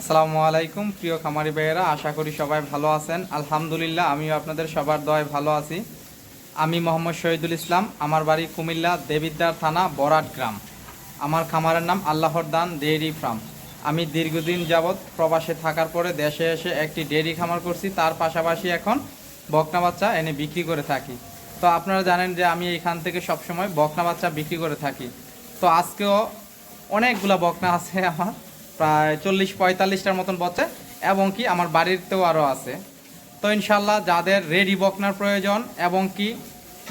আসসালামু আলাইকুম, প্রিয় খামারি ভাইয়েরা, আশা করি সবাই ভালো আছেন। আলহামদুলিল্লাহ, আমিও আপনাদের সবার দয় ভালো আছি। আমি মোহাম্মদ শহীদুল ইসলাম, আমার বাড়ি কুমিল্লা দেবিদ্দার থানা, বরাট গ্রাম। আমার খামারের নাম আল্লাহর দান ডেইরি ফার্ম। আমি দীর্ঘদিন যাবৎ প্রবাসে থাকার পরে দেশে এসে একটি ডেইরি খামার করছি। তার পাশাপাশি এখন বকনা বাচ্চা এনে বিক্রি করে থাকি। তো আপনারা জানেন যে আমি এখান থেকে সবসময় বকনা বাচ্চা বিক্রি করে থাকি। তো আজকেও অনেকগুলা বকনা আছে আমার। প্রায় চল্লিশ পঁয়তাল্লিশটার মতন বচ্ছে এবং কি আমার বাড়িতেও আরও আছে। তো ইনশাল্লাহ যাদের রেডি বকনার প্রয়োজন, এবং কি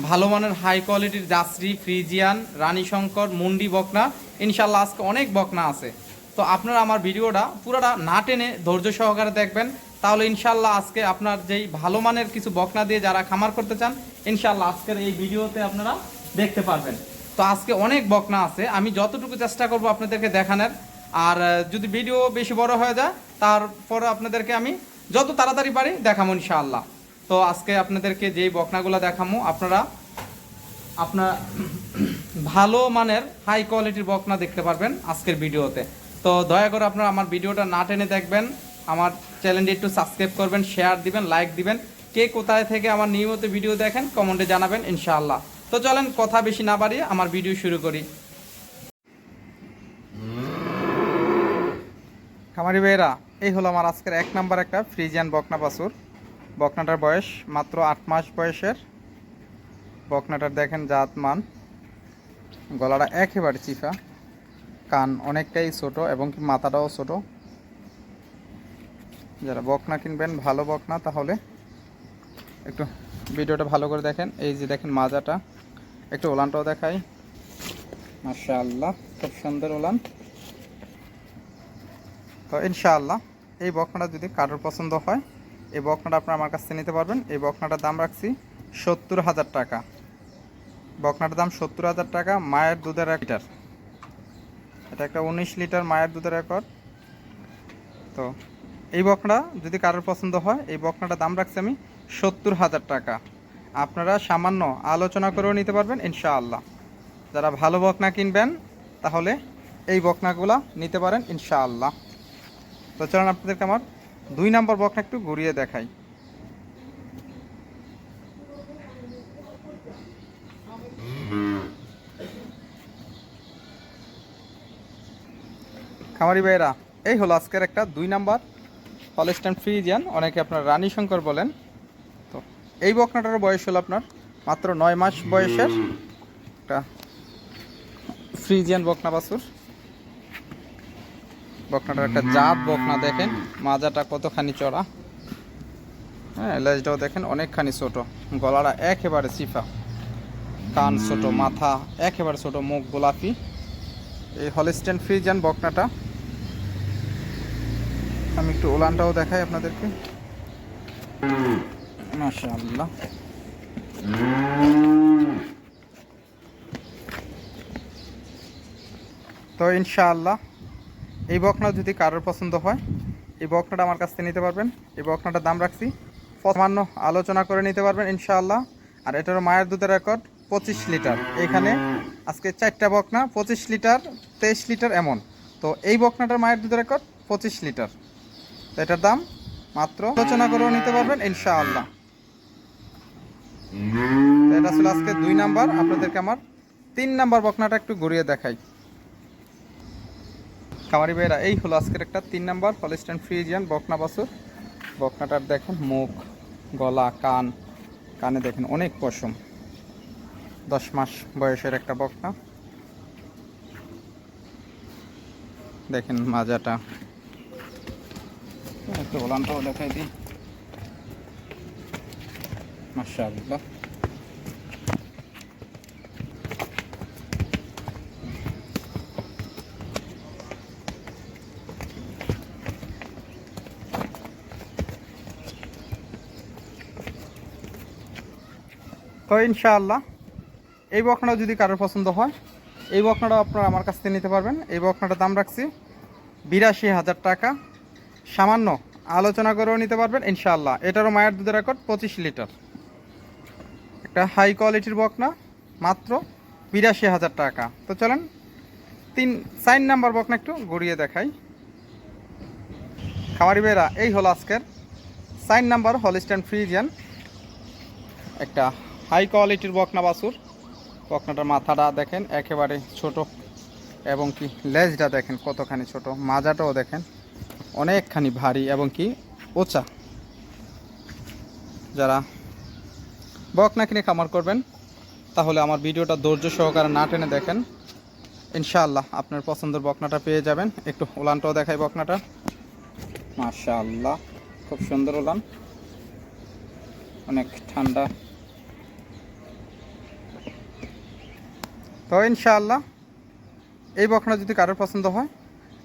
ভালো মানের হাই কোয়ালিটির জাসরি ফ্রিজিয়ান, রানীশঙ্কর, মুন্ডি বকনা ইনশাল্লাহ আজকে অনেক বকনা আছে। তো আপনারা আমার ভিডিওটা পুরোটা না টেনে ধৈর্য সহকারে দেখবেন, তাহলে ইনশাল্লাহ আজকে আপনার যেই ভালো মানের কিছু বকনা দিয়ে যারা খামার করতে চান ইনশাল্লাহ আজকের এই ভিডিওতে আপনারা দেখতে পারবেন। তো আজকে অনেক বকনা আছে, আমি যতটুকু চেষ্টা করব আপনাদেরকে দেখানোর আর যদি ভিডিও বেশি বড় হয়ে যায়, তারপর আপনাদেরকে আমি যত তাড়াতাড়ি পারি দেখাবো ইনশাআল্লাহ। তো আজকে আপনাদেরকে যেই বকনাগুলো দেখামো, আপনারা আপনার ভালো মানের হাই কোয়ালিটির বকনা দেখতে পারবেন আজকের ভিডিওতে। তো দয়া করে আপনারা আমার ভিডিওটা না টেনে দেখবেন, আমার চ্যানেলটি একটু সাবস্ক্রাইব করবেন শেয়ার দিবেন লাইক দিবেন। কে কোথায় থেকে আমার নিয়মিত ভিডিও দেখেন কমেন্টে জানাবেন ইনশাআল্লাহ। তো চলেন, কথা বেশি না বাড়িয়ে আমার ভিডিও শুরু করি। খামারি ভাইয়েরা, এই হলো আমার আজকের এক নাম্বার একটা ফ্রিজিয়ান বকনা বাছুর। বকনাটার বয়স মাত্র আট মাস বয়সের। বকনাটার দেখেন জাত মান গলাটা একেবারে চিফা কান অনেকটাই ছোট এবং কি মাথাটাও ছোট। যারা বকনা কিনবেন, ভালো বকনা, তাহলে একটু ভিডিওটা ভালো করে দেখেন। এই যে দেখেন মাজাটা। একটু ওলানটাও দেখাই। মাসা আল্লাহ খুব সুন্দর ওলান। তো ইনশাআল্লাহ, এই বকনাটা যদি কারোর পছন্দ হয়, এই বকনাটা আপনারা আমার কাছ থেকে নিতে পারবেন। এই বকনাটার দাম রাখছি সত্তর হাজার টাকা। বকনাটার দাম সত্তর হাজার টাকা, মায়ের দুধের এক লিটার। এটা একটা উনিশ লিটার মায়ের দুধের রেকর্ড। তো এই বকনা যদি কারোর পছন্দ হয়, এই বকনাটার দাম রাখছি আমি সত্তর হাজার টাকা। আপনারা সামান্য আলোচনা করেও নিতে পারবেন, ইনশাআল্লাহ। যারা ভালো বকনা কিনবেন, তাহলে এই বকনাগুলা নিতে পারেন, ইনশাআল্লাহ। তো চলুন আপনাদেরকে আমার দুই নাম্বার বকনা একটু ঘুরিয়ে দেখাই। খামারি ভাইয়েরা, এই হলো আজকের একটা দুই নাম্বার হলস্টাইন ফ্রিজিয়ান অনেকে আপনার রানী শঙ্কর বলেন। তো এই বকনাটার বয়স হলো আপনার মাত্র নয় মাস বয়সের একটা ফ্রিজিয়ান বকনা বাছুর। বকনাটার একটা জাত বকনা দেখেন। মাজাটা কতখানি চড়া। হ্যাঁ লেজটাও দেখেন অনেকখানি ছোট। গলাটা একেবারে চিফা। কান ছোট মাথা একেবারে ছোট মুখ গোলাপি। এই হলিস্টেন ফ্রিজিয়ান বকনাটা। আমি একটু ওলানটাও দেখাই আপনাদেরকে। মাশাআল্লাহ। তো ইনশাআল্লাহ এই বকনা যদি কারোর পছন্দ হয়, এই বকনাটা আমার কাছ থেকে নিতে পারবেন। এই বকনাটার দাম রাখছি। সামান্য আলোচনা করে নিতে পারবেন, ইনশাআল্লাহ। আর এটারও মায়ের দুধের রেকর্ড, পঁচিশ লিটার। এখানে আজকে চারটা বকনা, পঁচিশ লিটার, তেইশ লিটার এমন। তো এই বকনাটার মায়ের দুধের রেকর্ড, পঁচিশ লিটার। তো এটার দাম মাত্র আলোচনা করেও নিতে পারবেন, ইনশাআল্লাহ। এটা ছিল আজকে দুই নাম্বার। আপনাদেরকে আমার তিন নাম্বার বকনাটা একটু ঘুরিয়ে দেখাই। খামারি ভাইয়েরা, এই হলো আজকের একটা তিন নাম্বার হলিস্টান ফ্রিজিয়ান বকনা বাসুর বকনাটার দেখেন মুখ, গলা, কান, কানে দেখেন অনেক পশম। দশ মাস বয়সের একটা বকনা। দেখেন মাজাটা। একটু ওলানটাও দেখাই দিই। মাশাআল্লাহ। তো ইনশাআল্লাহ, এই বকনাটা যদি কারোর পছন্দ হয়, এই বকনাটা আপনারা আমার কাছ থেকে নিতে পারবেন। এই বকনাটার দাম রাখছি বিরাশি হাজার টাকা। সামান্য আলোচনা করেও নিতে পারবেন, ইনশাআল্লাহ। এটারও মায়ের দুধের রেকর্ড পঁচিশ লিটার। একটা হাই কোয়ালিটির বকনা, মাত্র বিরাশি হাজার টাকা। তো চলেন, তিন সাইন নাম্বার বকনা একটু ঘুরিয়ে দেখাই। খামারি বেড়া এই হলো আজকের সাইন নাম্বার হলিস্টান ফ্রিজিয়ান। একটা হাই কোয়ালিটির বকনা বাসুর বকনাটার মাথাটা দেখেন একেবারে ছোট এবং কি লেজটা দেখেন কতখানি ছোট, মাজাটাও দেখেন অনেকখানি ভারী এবং কি ওচা। যারা বকনা কিনে খামার করবেন, তাহলে আমার ভিডিওটা ধৈর্য সহকারে না টেনে দেখেন। ইনশাআল্লাহ আপনার পছন্দের বকনাটা পেয়ে যাবেন। একটু ওলানটাও দেখাই বকনাটা। মাশাআল্লাহ, খুব সুন্দর ওলান। অনেক ঠান্ডা। তো ইনশাআল্লাহ, এই বকনা যদি কারোর পছন্দ হয়,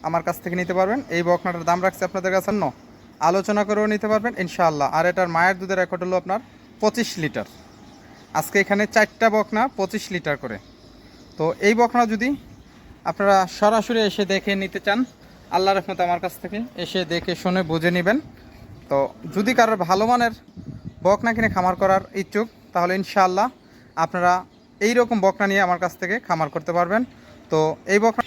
আমার কাছ থেকে নিতে পারবেন। এই বকনাটার দাম রাখছে আপনাদের কাছে ন আলোচনা করেও নিতে পারবেন, ইনশাআল্লাহ। আর এটার মায়ের দুধের রেকর্ড হলো আপনার পঁচিশ লিটার। আজকে এখানে চারটা বকনা পঁচিশ লিটার করে। তো এই বকনা যদি আপনারা সরাসরি এসে দেখে নিতে চান, আল্লাহ রহমত আমার কাছ থেকে এসে দেখে শুনে বুঝে নেবেন। তো যদি কারোর ভালো মানের বকনা কিনে খামার করার ইচ্ছুক, তাহলে ইনশাআল্লাহ আপনারা এই রকম বকনা নিয়ে আমার কাছ থেকে খামার করতে পারবেন। তো এই বকনা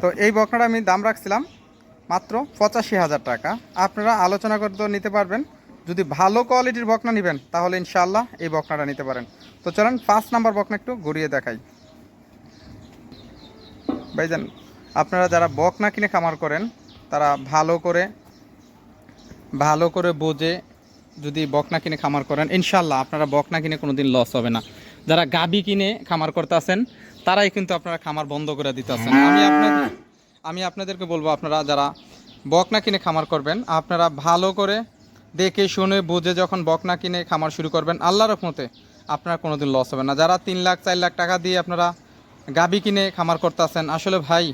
তো এই বকনাটা আমি দাম রাখছিলাম মাত্র পঁচাশি হাজার টাকা। আপনারা আলোচনা করতে নিতে পারবেন। যদি ভালো কোয়ালিটির বকনা নেবেন, তাহলে ইনশাল্লাহ এই বকনাটা নিতে পারেন। তো চলেন পাঁচ নাম্বার বকনা একটু ঘুরিয়ে দেখাই। ভাইজান, আপনারা যারা বকনা কিনে খামার করেন, তারা ভালো করে ভালো করে বোঝে যদি বকনা কিনে খামার করেন ইনশাল্লাহ আপনারা বকনা কিনে কোনোদিন লস হবে না। যারা গাবি কিনে খামার করতে আছেন তারাই কিন্তু আপনারা খামার বন্ধ করে দিতে আছেন। আমি আপনাদের আমি আপনাদেরকে বলব আপনারা যারা বকনা কিনে খামার করবেন আপনারা ভালো করে দেখে শুনে বুঝে যখন বকনা কিনে খামার শুরু করবেন আল্লাহ রহমতে আপনার কোনোদিন লস হবে না। যারা তিন লাখ চার লাখ টাকা দিয়ে আপনারা গাবি কিনে খামার করতে আছেন আসলে ভাই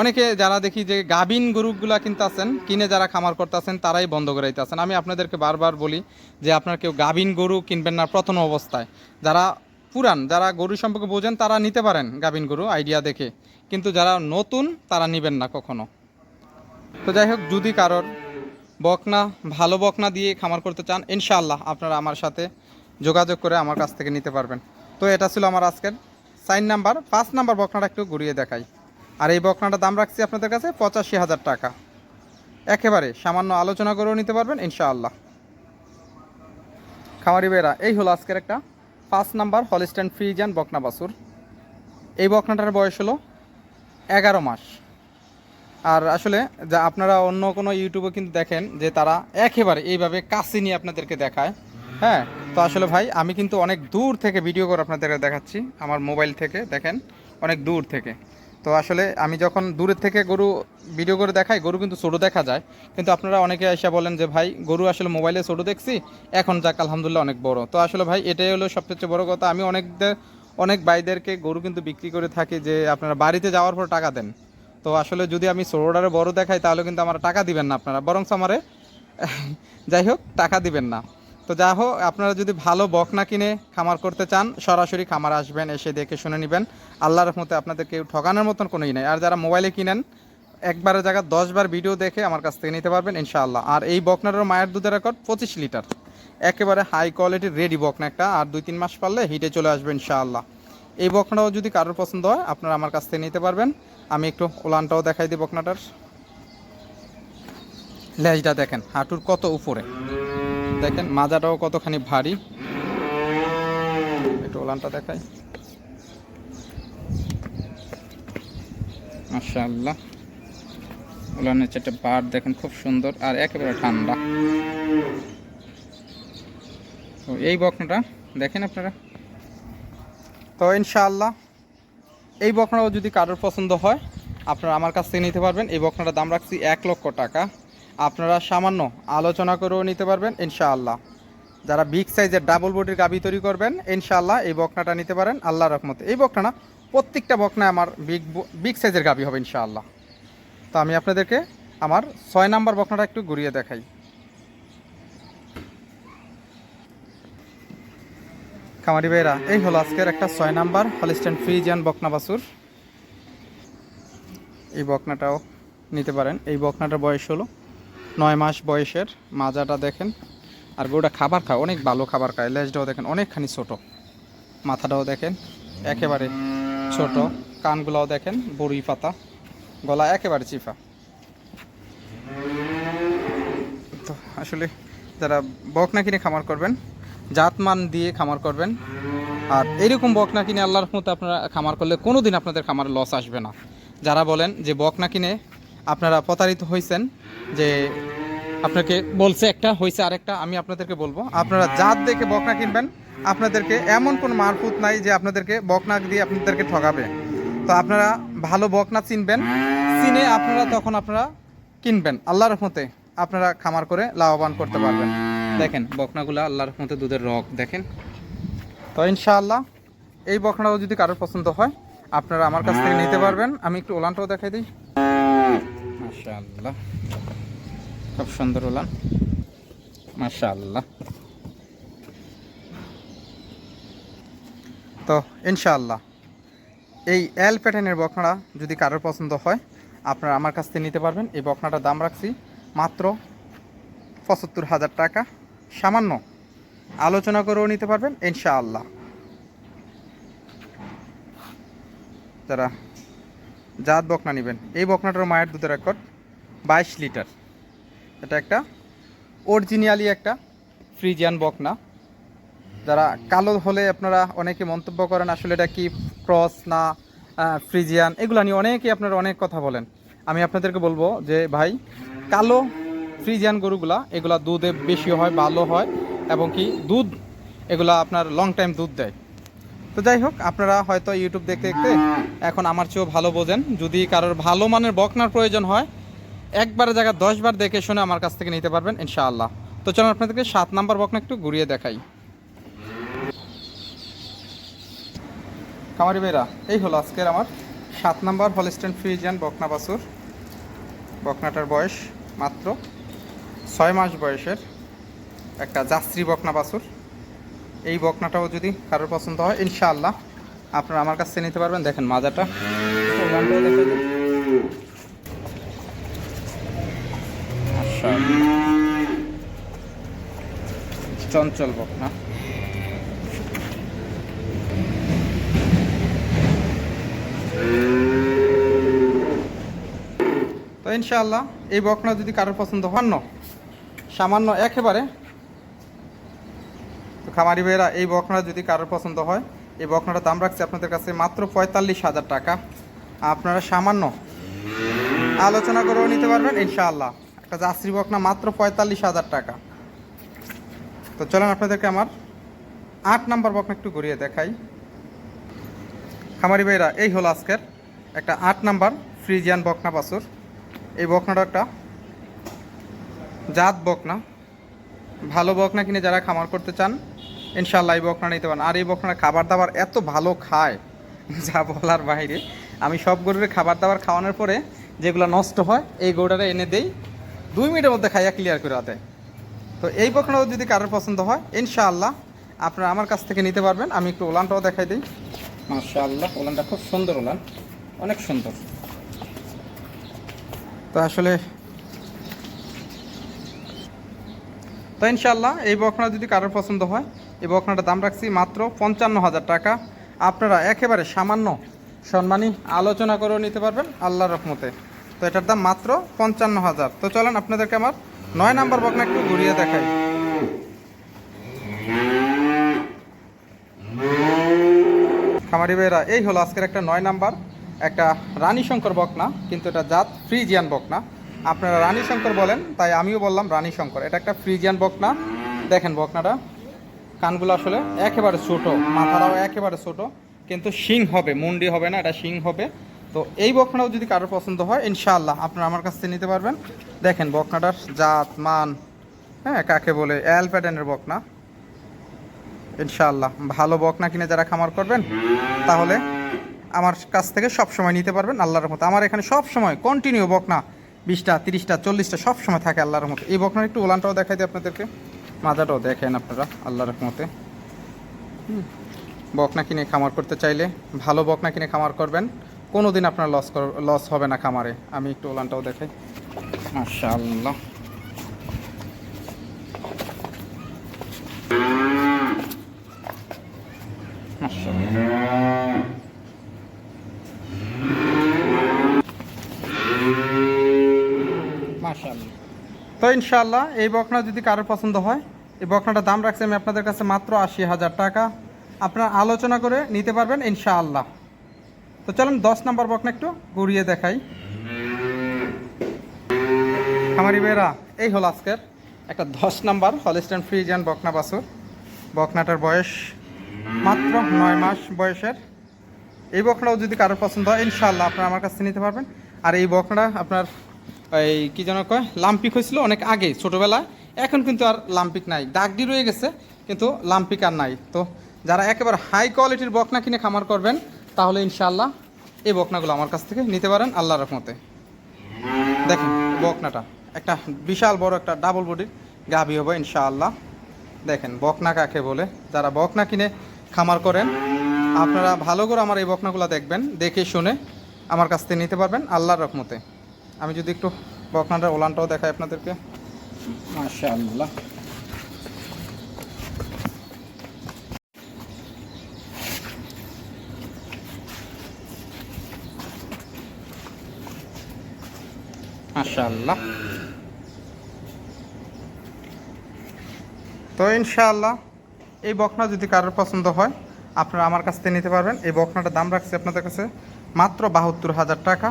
অনেকে যারা দেখি যে গাভিন গরুগুলা কিনতে আছেন কিনে যারা খামার করতে আছেন তারাই বন্ধ করে দিতে আছেন আমি আপনাদেরকে বারবার বলি যে আপনার কেউ গাভিন গরু কিনবেন না প্রথম অবস্থায়। যারা পুরান, যারা গরু সম্পর্কে বোঝেন, তারা নিতে পারেন গাভিন গরু, আইডিয়া দেখে। কিন্তু যারা নতুন, তারা নেবেন না কখনো। তো যাই হোক, যদি কারোর বকনা, ভালো বকনা দিয়ে খামার করতে চান, ইনশাআল্লাহ আপনারা আমার সাথে যোগাযোগ করে আমার কাছ থেকে নিতে পারবেন। তো এটা ছিল আমার আজকের সাইন নাম্বার। পাঁচ নাম্বার বকনাটা একটু ঘুরিয়ে দেখাই। আর এই বকনাটার দাম রাখছি আপনাদের কাছে পঁচাশি হাজার টাকা। একেবারে সামান্য আলোচনা করেও নিতে পারবেন, ইনশাআল্লাহ। খামারি বেড়া এই হলো আজকের একটা পাঁচ নাম্বার হলিস্ট্যান্ড ফ্রিজান বকনা বাসুর এই বকনাটার বয়স হলো এগারো মাস। আর আসলে যা আপনারা অন্য কোনো ইউটিউবে কিন্তু দেখেন যে তারা একেবারে এইভাবে কাছে নিয়ে আপনাদেরকে দেখায়। হ্যাঁ তো আসলে ভাই, আমি কিন্তু অনেক দূর থেকে ভিডিও করে আপনাদেরকে দেখাচ্ছি, আমার মোবাইল থেকে, দেখেন, অনেক দূর থেকে। তো আসলে আমি যখন দূরের থেকে গরু ভিডিও করে দেখাই, গরু কিন্তু ছোটো দেখা যায়। কিন্তু আপনারা অনেকে এসে বলেন যে, ভাই, গরু আসলে মোবাইলে ছোটো দেখছি, এখন যাক, আলহামদুলিল্লাহ অনেক বড়। তো আসলে ভাই, এটাই হলো সবচেয়ে বড় কথা। আমি অনেকদের অনেক ভাইদেরকে গরু কিন্তু বিক্রি করে থাকি যে, আপনারা বাড়িতে যাওয়ার পর টাকা দেন। তো আসলে যদি আমি ছোটোটারে বড় দেখাই, তাহলে কিন্তু আমার টাকা দিবেন না আপনারা। বরং আমারে, যাই হোক, টাকা দিবেন না। তো যা হোক, আপনারা যদি ভালো বকনা কিনে খামার করতে চান, সরাসরি খামার আসবেন, এসে দেখে শুনে নেবেন। আল্লাহর রহমতে আপনাদের কেউ ঠকানোর মতন কোনোই নেই। আর যারা মোবাইলে কিনেন, একবারের জায়গা দশবার ভিডিও দেখে আমার কাছ থেকে নিতে পারবেন, ইনশাআল্লাহ। আর এই বকনাটার মায়ের দুধের রেকর্ড, পঁচিশ লিটার। একেবারে হাই কোয়ালিটির রেডি বকনা একটা, আর দুই তিন মাস পারলে হিটে চলে আসবে, ইনশাআল্লাহ। এই বকনাটাও যদি কারোর পছন্দ হয়, আপনারা আমার কাছ থেকে নিতে পারবেন। আমি একটু ওলানটাও দেখাই দিই বকনাটার। লেজটা দেখেন, হাঁটুর কত উপরে। দেখেন, মাজাটাও কতখানি ভারী। একটু ওলানটা দেখাই। মাশাআল্লাহ। ওলানের চারটে বার দেখেন, খুব সুন্দর আর একেবারে ঠান্ডা। তো এই বকনাটা দেখেন আপনারা? তো ইনশাআল্লাহ, এই বকনাও যদি কারোর পছন্দ হয়, আপনারা আমার কাছ থেকে নিতে পারবেন। এই বকনাটার দাম রাখছি এক লক্ষ টাকা। আপনারা সামান্য আলোচনা করেও নিতে পারবেন, ইনশাআল্লাহ। যারা বিগ সাইজের ডাবল বডির গাবি তৈরি করবেন, ইনশাআল্লাহ এই বকনাটা নিতে পারেন আল্লাহ রহমতে। এই বকনা না প্রত্যেকটা বকনা আমার বিগ বিগ সাইজের গাবি হবে, ইনশাআল্লাহ। তো আমি আপনাদেরকে আমার ছয় নাম্বার বকনাটা একটু ঘুরিয়ে দেখাই। খামারি ভাইরা এই হলো আজকের একটা ছয় নাম্বার হলিস্টেন ফ্রিজিয়ান বকনা বাসুর এই বকনাটাও নিতে পারেন। এই বকনাটার বয়স হলো নয় মাস বয়সের, মাজাটা দেখেন। আর গরুটা খাবার খায়, অনেক ভালো খাবার খায়। লেজটাও দেখেন অনেকখানি ছোট। মাথাটাও দেখেন একেবারে ছোট। কানগুলাও দেখেন বড়ি পাতা। গলা একেবারে চিফা। তো আসলে যারা বকনা কিনে খামার করবেন, জাতমান দিয়ে খামার করবেন, আর এরকম বকনা কিনে আল্লাহর মতো আপনারা খামার করলে কোনো দিন আপনাদের খামারে লস আসবে না। যারা বলেন যে বকনা কিনে আপনারা প্রতারিত হয়েছেন যে আপনাকে বলছে একটা হয়েছে আরেকটা, আমি আপনাদেরকে বলব। আপনারা জাত দেখে বকনা কিনবেন, আপনাদেরকে এমন কোনো মারফুত নাই যে আপনাদেরকে বকনা দিয়ে আপনাদেরকে ঠকাবে তো আপনারা ভালো বকনা চিনবেন, চিনে আপনারা তখন আপনারা কিনবেন। আল্লাহর রহমতে আপনারা খামার করে লাভবান করতে পারবেন। দেখেন, বকনাগুলো আল্লাহর রহমতে দুধের রক দেখেন। তো ইনশাআল্লাহ, এই বকনাও যদি কারোর পছন্দ হয় আপনারা আমার কাছ থেকে নিতে পারবেন। আমি একটু ওলানটাও দেখাই দিই। মাশাআল্লাহ। খুব সুন্দর ওলান। মাশাআল্লাহ। তো ইনশাআল্লাহ। এই এল প্যাটার্নের বকনাটা যদি কারোর পছন্দ হয় আপনারা আমার কাছ থেকে নিতে পারবেন। এই বকনাটার দাম রাখছি মাত্র পঁচাত্তর হাজার টাকা। সামান্য আলোচনা করেও নিতে পারবেন ইনশাআল্লাহ। যারা জাত বকনা নেবেন। এই বকনাটার মায়ের দুধের রেকর্ড বাইশ লিটার। এটা একটা অরিজিনালি একটা ফ্রিজিয়ান বকনা। যারা কালো হলে আপনারা অনেকে মন্তব্য করেন, আসলে এটা কি ক্রস না ফ্রিজিয়ান? এগুলো নিয়ে অনেকেই আপনারা অনেক কথা বলেন। আমি আপনাদেরকে বলব যে, ভাই, কালো ফ্রিজিয়ান গরুগুলা, এগুলা দুধে বেশি হয়, ভালো হয়, এবং কি দুধ, এগুলা আপনার লং টাইম দুধ দেয়। তো যাই হোক, আপনারা হয়তো ইউটিউব দেখতে দেখতে এখন আমার চেয়েও ভালো বোঝেন। যদি কারোর ভালো মানের বকনার প্রয়োজন হয় একবারের জায়গা দশবার দেখে শুনে আমার কাছ থেকে নিতে পারবেন, ইনশাআল্লাহ। তো চলুন আপনাদেরকে সাত নাম্বার বকনা একটু ঘুরিয়ে দেখাই। কামারি বেরা এই হলো আজকের আমার সাত নাম্বার হলিস্টেন ফ্রিজিয়ান বকনা বাছুর। বকনাটার বয়স মাত্র ছয় মাস বয়সের একটা যাত্রী বকনা বাছুর। এই বকনাটাও যদি কারোর পছন্দ হয় ইনশাআল্লাহ আপনারা আমার কাছ নিতে পারবেন। দেখেন মাজাটা। চঞ্চল বকনা। তো ইনশাআল্লাহ এই বকনা যদি কারোর পছন্দ হন না, সামান্য একেবারে তো খামারি ভাইয়েরা, এই বকনা যদি কারোর পছন্দ হয়, এই বকনাটার দাম রাখছি আপনাদের কাছে মাত্র পঁয়তাল্লিশ হাজার টাকা। আপনারা সামান্য আলোচনা করেও নিতে পারবেন, ইনশাআল্লাহ। একটা জাসরি বকনা মাত্র পঁয়তাল্লিশ হাজার টাকা। তো চলেন আপনাদেরকে আমার আট নাম্বার বকনা একটু ঘুরিয়ে দেখাই। খামারি ভাইরা এই হলো আজকের একটা আট নাম্বার ফ্রিজিয়ান বকনা বাছুর। এই বকনাটা একটা জাত বকনা ভালো বকনা কিনে যারা খামার করতে চান ইনশাল্লাহ এই বকনা নিতে পারেন আর এই বকনা খাবার দাবার এত ভালো খায়, যা বলার বাইরে। আমি সব গরুরে খাবার দাবার খাওয়ানোর পরে যেগুলো নষ্ট হয়, এই গরুটারে এনে দেই। দুই মিনিটের মধ্যে খাইয়া ক্লিয়ার করে দেয়। তো এই বকনাও যদি কারোর পছন্দ হয়, ইনশাআল্লাহ আপনারা আমার কাছ থেকে নিতে পারবেন। আমি একটু ওলানটাও দেখাই দিই। মাশাআল্লাহ, ওলানটা খুব সুন্দর ওলান। অনেক সুন্দর। তো আসলে তো ইনশাল্লাহ এই বকনা যদি কারোর পছন্দ হয় এই বকনাটার দাম রাখছি মাত্র পঞ্চান্ন হাজার টাকা। আপনারা একেবারে সামান্য সম্মানী আলোচনা করেও নিতে পারবেন আল্লাহর রহমতে। তো এটার দাম মাত্র পঞ্চান্ন হাজার তো চলেন আপনাদেরকে আমার নয় নাম্বার বকনা একটু ঘুরিয়ে দেখাই। খামারি ভাইয়েরা, এই হলো আজকের একটা নয় নাম্বার, একটা রানী শঙ্কর বকনা, কিন্তু এটা জাত ফ্রিজিয়ান বকনা। আপনারা রানী শঙ্কর বলেন, তাই আমিও বললাম রানী শঙ্কর এটা একটা ফ্রিজিয়ান বকনা। দেখেন বকনাটা। কানগুলো আসলে একেবারে ছোট, মাথাটাও একেবারে ছোট, কিন্তু শিং হবে, মুন্ডি হবে না, এটা শিং হবে। তো এই বকনাও যদি কারোর পছন্দ হয়, ইনশাআল্লাহ আপনারা আমার কাছ থেকে নিতে পারবেন। দেখেন বকনাটার জাত, মান হ্যাঁ কাকে বলে অ্যাল প্যাটার্নের বকনা। ইনশাআল্লাহ, ভালো বকনা কিনে যারা খামার করবেন, তাহলে আমার কাছ থেকে সব সময় নিতে পারবেন, আল্লাহর মতো আমার এখানে সব সময় কন্টিনিউ বকনা, বিশটা, তিরিশটা, চল্লিশটা সব সময় থাকে আল্লাহর মতো এই বকনার একটু ওলানটাও দেখাই দিই আপনাদেরকে। মাজাটাও দেখেন আপনারা, আল্লাহর রহমতে। হুম। বকনা কিনে খামার করতে চাইলে ভালো বকনা কিনে খামার করবেন। কোনো দিন আপনার লস লস হবে না খামারে। আমি একটু ওলানটাও দেখাই। মাশাআল্লাহ। তো ইনশাল্লাহ এই বকনা যদি কারোর পছন্দ হয় এই বকনাটার দাম রাখছি আমি আপনাদের কাছে মাত্র আশি হাজার টাকা। আপনারা আলোচনা করে নিতে পারবেন ইনশাআল্লাহ। তো চলুন দশ নম্বর বকনা একটু ঘুরিয়ে দেখাই। খামারি বেরা এই হলো আজকের একটা দশ নাম্বার হলিস্টান ফ্রিজিয়ান বকনা বাসুর বকনাটার বয়স মাত্র নয় মাস বয়সের। এই বকনাও যদি কারোর পছন্দ হয়, ইনশাআল্লাহ আপনারা আমার কাছ নিতে পারবেন। আর এই বকনাটা আপনার এই কী যেন কয় লাম্পিক হয়েছিল অনেক আগে, ছোটোবেলায়। এখন কিন্তু আর লাম্পিক নাই। দাগডি রয়ে গেছে, কিন্তু লাম্পিক আর নাই। তো যারা একেবারে হাই কোয়ালিটির বকনা কিনে খামার করবেন, তাহলে ইনশাআল্লাহ এই বকনাগুলো আমার কাছ থেকে নিতে পারেন আল্লাহ রহমতে। দেখেন বকনাটা, একটা বিশাল বড় একটা ডাবল বডির গাভি হবে ইনশাআল্লাহ। দেখেন বকনা কাকে বলে, যারা বকনা কিনে খামার করেন, আপনারা ভালো করে আমার এই বকনাগুলো দেখবেন, দেখে শুনে আমার কাছ থেকে নিতে পারবেন আল্লাহর রহমতে। আমি যদি একটু বকনাটার ওলানটাও দেখাই আপনাদেরকে। মাশাআল্লাহ। তো ইনশাআল্লাহ, এই বকনা যদি কারোর পছন্দ হয়, আপনারা আমার কাছ থেকে নিতে পারবেন। এই বকনাটার দাম রাখছি আপনাদের কাছে মাত্র বাহাত্তর হাজার টাকা।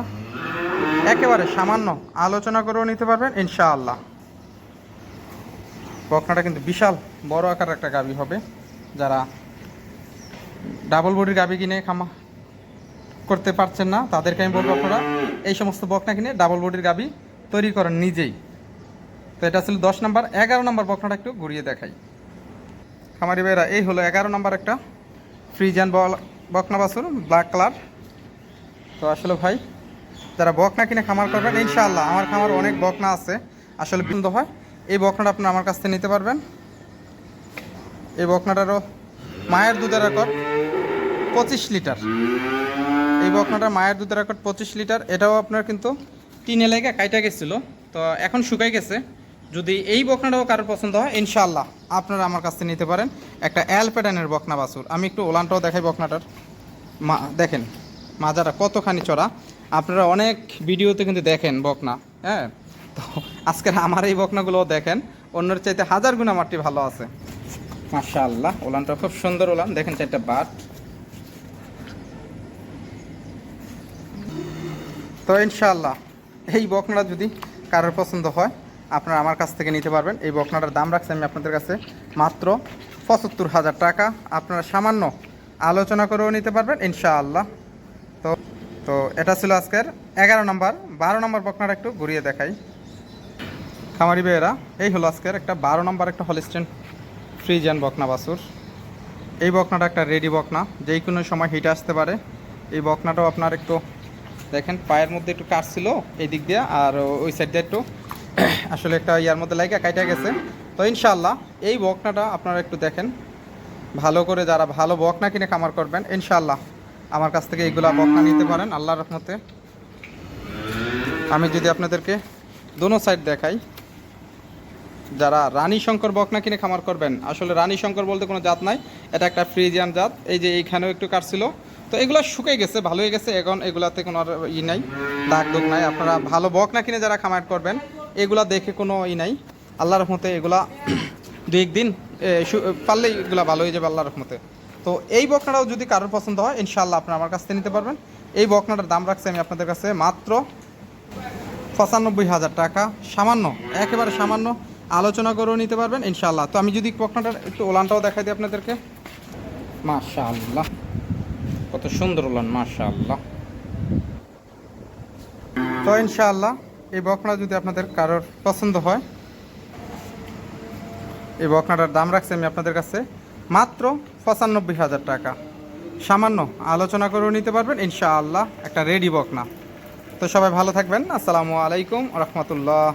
একেবারে সামান্য আলোচনা করেও নিতে পারবেন, ইনশাআল্লাহ। বকনাটা কিন্তু বিশাল বড় আকারের একটা গাবি হবে। যারা ডাবল বডির গাবি কিনে খামা করতে পারছেন না, তাদেরকে আমি বলব আপনারা, এই সমস্ত বকনা কিনে ডাবল বডির গাবি তৈরি করেন নিজেই। তো এটা ছিল দশ নাম্বার, এগারো নাম্বার বকনাটা একটু ঘুরিয়ে দেখাই। খামারি ভাইরা এই হলো এগারো নাম্বার একটা ফ্রিজান বল, বকনা বাছুর ব্ল্যাক কালার তো আসলে ভাই, যারা বকনা কিনে খামার করবেন, ইনশাআল্লাহ আমার খামার অনেক বকনা আছে। আসলে বন্ধ হয় এই বকনাটা আপনারা আমার কাছ থেকে নিতে পারবেন। এই বকনাটারও মায়ের দুধের রেকর্ড পঁচিশ লিটার। এই বকনাটা মায়ের দুধের রেকর্ড পঁচিশ লিটার। এটাও আপনার কিন্তু টিনে লেগে কাইটা গেছিল, তো এখন শুকাই গেছে। যদি এই বকনাটাও কারোর পছন্দ হয় ইনশাল্লাহ আপনারা আমার কাছ থেকে নিতে পারেন একটা অ্যালপেডানের বকনা বাছুর। আমি একটু ওলানটাও দেখাই বকনাটার। মা, দেখেন, মাজাটা কতখানি চড়া। আপনারা অনেক ভিডিওতে কিন্তু দেখেন বকনা হ্যাঁ? তো আজকের আমার এই বকনাগুলোও দেখেন, অন্যের চাইতে হাজার গুণ আমারটি ভালো আছে। মাশাআল্লাহ, ওলানটা খুব সুন্দর ওলান, দেখেন চারটা বাট। তো ইনশাআল্লাহ, এই বকনাটা যদি কারোর পছন্দ হয়, আপনারা আমার কাছ থেকে নিতে পারবেন। এই বকনাটার দাম রাখছি আমি আপনাদের কাছে মাত্র পঁচাত্তর হাজার টাকা। আপনারা সামান্য আলোচনা করেও নিতে পারবেন, ইনশাআল্লাহ। তো তো এটা ছিল আজকের এগারো নম্বর। বারো নম্বর বকনাটা একটু ঘুরিয়ে দেখাই। খামারি বেয়েরা এই হলো আজকের একটা বারো নম্বর একটা হলিস্টেন ফ্রিজিয়ান বকনা বাসুর এই বকনাটা একটা রেডি বকনা, যেই কোনো সময় হিট আসতে পারে। এই বকনাটাও আপনার একটু দেখেন, পায়ের মধ্যে একটু কাট ছিল এই দিক দিয়ে, আর ওই সাইড দিয়ে একটু আসলে একটা ইয়ার মধ্যে লাগে কাইটা গেছে। তো ইনশাল্লাহ এই বকনাটা আপনারা একটু দেখেন, ভালো করে যারা ভালো বকনা কিনে খামার করবেন ইনশাল্লাহ আমার কাছ থেকে এইগুলা বকনা নিতে পারেন, আল্লাহর রহমতে। আমি যদি আপনাদেরকে দোনো সাইড দেখাই যারা রানী শঙ্কর বকনা কিনে খামার করবেন, আসলে রানী শঙ্কর বলতে কোনো জাত নাই, এটা একটা ফ্রিজিয়ান জাত, এই যে এইখানেও একটু কাটছিল। তো এগুলো শুকিয়ে গেছে, ভালো হয়ে গেছে, এখন এগুলাতে কোনো ই নাই, দাগ দুগ নাই। আপনারা ভালো বকনা কিনে যারা খামার করবেন, এগুলা দেখে কোনো ই নাই। আল্লাহ রহমতে এগুলা দু একদিন পারলে এগুলা ভালো হয়ে যাবে আল্লাহ রহমতে। তো এই বকনাটাও যদি কারোর পছন্দ হয় ইনশাল্লাহ আপনারা আমার কাছ থেকে নিতে পারবেন। এই বকনাটার দাম রাখছি আমি আপনাদের কাছে মাত্র পঁচানব্বই হাজার টাকা, সামান্য, একেবারে সামান্য। আলোচনা করেও নিতে পারবেন ইনশাল্লাহ তো আমি যদি বকনাটার একটু ওলানটাও দেখাই দিই আপনাদেরকে। মাশাআল্লাহ। কত সুন্দর ওলান, মাশাআল্লাহ। তো ইনশাআল্লাহ, এই বকনা যদি আপনাদের কারোর পছন্দ হয়, এই বকনাটার দাম রাখছি আমি আপনাদের কাছে মাত্র পঁচানব্বই হাজার টাকা। সামান্য আলোচনা করেও নিতে পারবেন, ইনশাআল্লাহ, একটা রেডি বকনা। তো সবাই ভালো থাকবেন। আসসালামু আলাইকুম রহমতুল্লাহ।